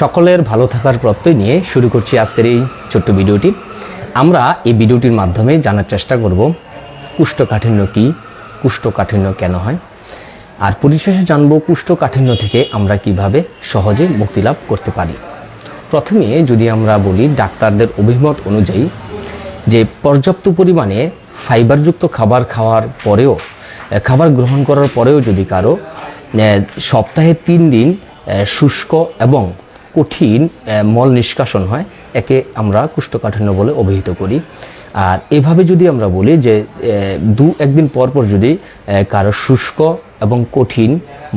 সকলের ভালো থাকার প্রত্যয় নিয়ে শুরু করছি আজকের এই ছোট্ট ভিডিওটি। আমরা এই ভিডিওটির মাধ্যমে জানার চেষ্টা করব, কুষ্ঠকাঠিন্য কী, কুষ্ঠকাঠিন্য কেন হয়? আর পরিশেষে জানব কুষ্ঠকাঠিন্য থেকে আমরা কীভাবে সহজে মুক্তি লাভ করতে পারি। প্রথমে যদি আমরা বলি ডাক্তারদের অভিমত অনুযায়ী, যে পর্যাপ্ত পরিমাণে ফাইবারযুক্ত খাবার খাওয়ার পরেও খাবার গ্রহণ করার পরেও যদি কারও সপ্তাহে তিন দিন শুষ্ক এবং কঠিন মল নিষ্কাশন হয়, একে আমরা কুষ্ঠকাঠিন্য বলে অভিহিত করি। আর এভাবে যদি আমরা বলি যে দু একদিন পর পর যদি কারও শুষ্ক এবং কঠিন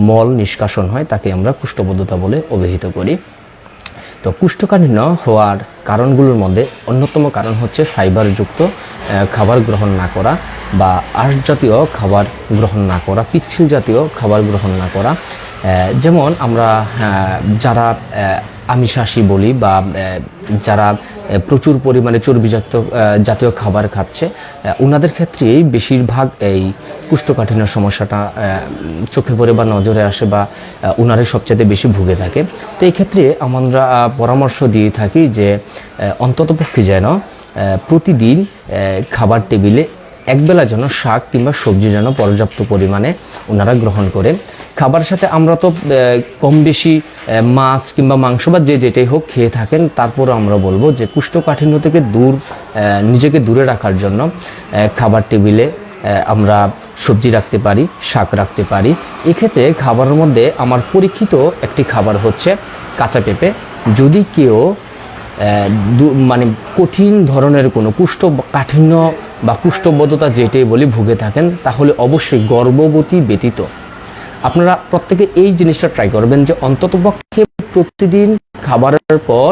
মল নিষ্কাশন হয়, তাকে আমরা কুষ্ঠবদ্ধতা বলে অভিহিত করি। তো কুষ্ঠকাঠিন্য হওয়ার কারণগুলোর মধ্যে অন্যতম কারণ হচ্ছে ফাইবারযুক্ত খাবার গ্রহণ না করা বা আঁশ জাতীয় খাবার গ্রহণ না করা, পিচ্ছিল জাতীয় খাবার গ্রহণ না করা। যেমন আমরা যারা আমিষাশী বলি বা যারা প্রচুর পরিমাণে চর্বিজাত জাতীয় খাবার খাচ্ছে ওনাদের ক্ষেত্রেই বেশিরভাগ এই কুষ্ঠকাঠিন্য সমস্যাটা চোখে পড়ে বা নজরে আসে বা ওনারাই সবচেয়ে বেশি ভুগে থাকে। তো এই ক্ষেত্রে আমরা পরামর্শ দিয়ে থাকি যে অন্ততপক্ষে যেন প্রতিদিন খাবার টেবিলে একবেলা যেন শাক কিংবা সবজি যেন পর্যাপ্ত পরিমাণে ওনারা গ্রহণ করে। খাবারের সাথে আমরা তো কম বেশি মাছ কিংবা মাংস বা যে যেটাই হোক খেয়ে থাকেন তারপর আমরা বলব যে কুষ্ঠকাঠিন্য থেকে দূর নিজেকে দূরে রাখার জন্য খাবার টেবিলে আমরা সবজি রাখতে পারি, শাক রাখতে পারি। এক্ষেত্রে খাবারের মধ্যে আমার পরীক্ষিত একটি খাবার হচ্ছে কাঁচা পেঁপে। যদি কেউ মানে কঠিন ধরনের কোনো কুষ্ঠ কাঠিন্য বা কুষ্ঠবদ্ধতা যেটাই বলি ভুগে থাকেন, তাহলে অবশ্যই গর্ভবতী ব্যতীত। আপনারা প্রত্যেকে এই জিনিসটা ট্রাই করবেন যে অন্ততপক্ষে প্রতিদিন খাবারের পর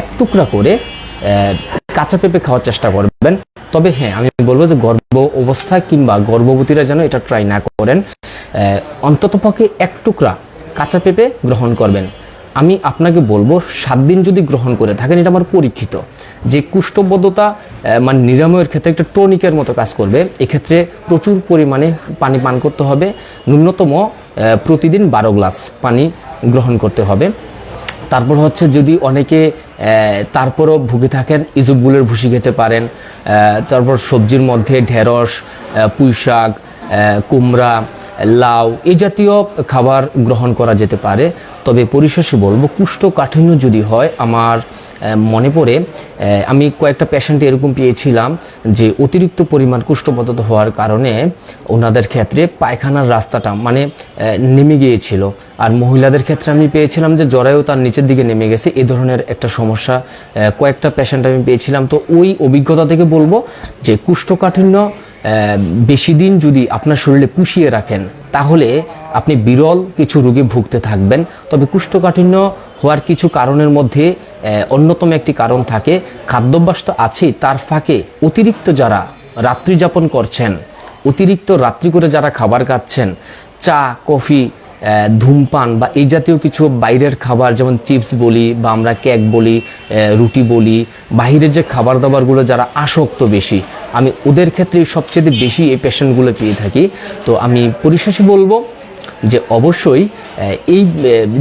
এক টুকরা করে কাঁচা পেঁপে খাওয়ার চেষ্টা করবেন। তবে হ্যাঁ আমি বলব যে গর্ভ অবস্থা কিংবা গর্ভবতীরা যেন এটা ট্রাই না করেন অন্ততপক্ষে এক টুকরা কাঁচা পেঁপে গ্রহণ করবেন। আমি আপনাকে বলব, সাত দিন যদি গ্রহণ করে থাকেন, এটা আমার পরীক্ষিত। যে কুষ্ঠবদ্ধতা মানে নিরাময়ের ক্ষেত্রে একটা টনিকের মতো কাজ করবে, এক্ষেত্রে প্রচুর পরিমাণে পানি পান করতে হবে। ন্যূনতম প্রতিদিন বারো গ্লাস পানি গ্রহণ করতে হবে। তারপর হচ্ছে যদি অনেকে তারপরও ভুগে থাকেন ইজুবগুলের ভুসি খেতে পারেন তারপর সবজির মধ্যে ঢেঁড়স পুঁই শাক কুমড়া লাউ এই জাতীয় খাবার গ্রহণ করা যেতে পারে। তবে পরিশেষে বলব কুষ্ঠকাঠিন্য যদি হয়, আমার মনে পড়ে আমি কয়েকটা পেশেন্ট এরকম পেয়েছিলাম যে অতিরিক্ত পরিমাণ কুষ্ঠবদ্ধতা হওয়ার কারণে ওনাদের ক্ষেত্রে পায়খানার রাস্তাটা মানে নেমে গিয়েছিল। আর মহিলাদের ক্ষেত্রে আমি পেয়েছিলাম যে জরায়ু তার নিচের দিকে নেমে গেছে। এই ধরনের একটা সমস্যা কয়েকটা পেশেন্ট আমি পেয়েছিলাম। তো ওই অভিজ্ঞতা থেকে বলব যে কুষ্ঠকাঠিন্য বেশি দিন যদি আপনার শরীরে পুষিয়ে রাখেন, তাহলে আপনি বিরল কিছু রোগে ভুগতে থাকবেন। তবে কুষ্ঠকাঠিন্য হওয়ার কিছু কারণের মধ্যে অন্যতম একটি কারণ থাকে। খাদ্যাভ্যাস তো আছেই, তার ফাঁকে অতিরিক্ত যারা রাত্রি যাপন করছেন, অতিরিক্ত রাত্রি করে যারা খাবার খাচ্ছেন, চা, কফি ধূমপান বা এই জাতীয় কিছু বাইরের খাবার, যেমন চিপস বলি বা আমরা কেক বলি রুটি বলি বাইরের যে খাবার দাবারগুলো যারা আসক্ত বেশি, আমি ওদের ক্ষেত্রে সবচেয়ে বেশি এই পেশেন্টগুলো পেয়ে থাকি। তো আমি পরিশেষে বলব যে অবশ্যই এই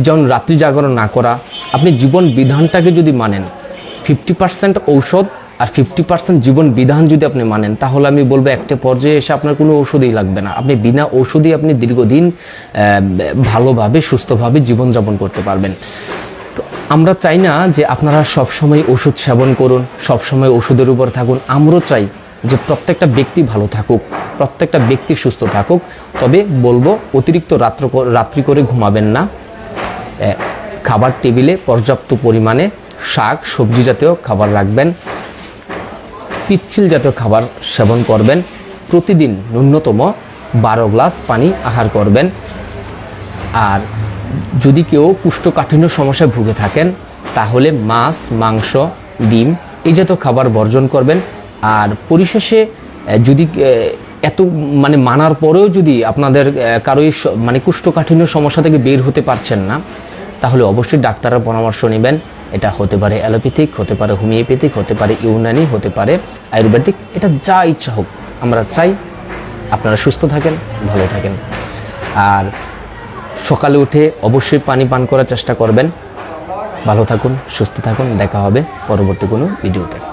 যেমন রাত্রি জাগরণ না করা, আপনি জীবন বিধানটাকে যদি মানেন ফিফটি পার্সেন্ট ঔষধ আর ফিফটি পার্সেন্ট জীবন বিধান যদি আপনি মানেন, তাহলে আমি বলব একটা পর্যায়ে এসে আপনার কোনো ঔষধই লাগবে না। আপনি বিনা ঔষধই আপনি দীর্ঘদিন ভালোভাবে, সুস্থভাবে জীবনযাপন করতে পারবেন। তো আমরা চাই না যে আপনারা সবসময় ওষুধ সেবন করুন, সবসময় ওষুধের উপর থাকুন। আমরাও চাই যে প্রত্যেকটা ব্যক্তি ভালো থাকুক, প্রত্যেকটা ব্যক্তি সুস্থ থাকুক। তবে বলব, অতিরিক্ত রাত্র রাত্রি করে ঘুমাবেন না। খাবার টেবিলে পর্যাপ্ত পরিমাণে শাক, সবজি জাতীয় খাবার রাখবেন। পিচ্ছিল জাতীয় খাবার সেবন করবেন। প্রতিদিন ন্যূনতম বারো গ্লাস পানি আহার করবেন। আর যদি কেউ কুষ্ঠকাঠিন্য সমস্যায় ভুগে থাকেন, তাহলে মাছ, মাংস, ডিম এই জাতীয় খাবার বর্জন করবেন। আর পরিশেষে যদি এত মানে মানার পরেও যদি আপনাদের কারোই মানে কুষ্ঠকাঠিন্য সমস্যা থেকে বের হতে পারছেন না, তাহলে অবশ্যই ডাক্তারের পরামর্শ নেবেন। এটা হতে পারে অ্যালোপ্যাথিক, হতে পারে হোমিওপ্যাথিক, হতে পারে ইউনানি, হতে পারে আয়ুর্বেদিক, এটা যা ইচ্ছা হোক, আমরা চাই আপনারা সুস্থ থাকেন, ভালো থাকেন। আর সকালে উঠে অবশ্যই পানি পান করার চেষ্টা করবেন। ভালো থাকুন, সুস্থ থাকুন, দেখা হবে পরবর্তী কোনো ভিডিওতে।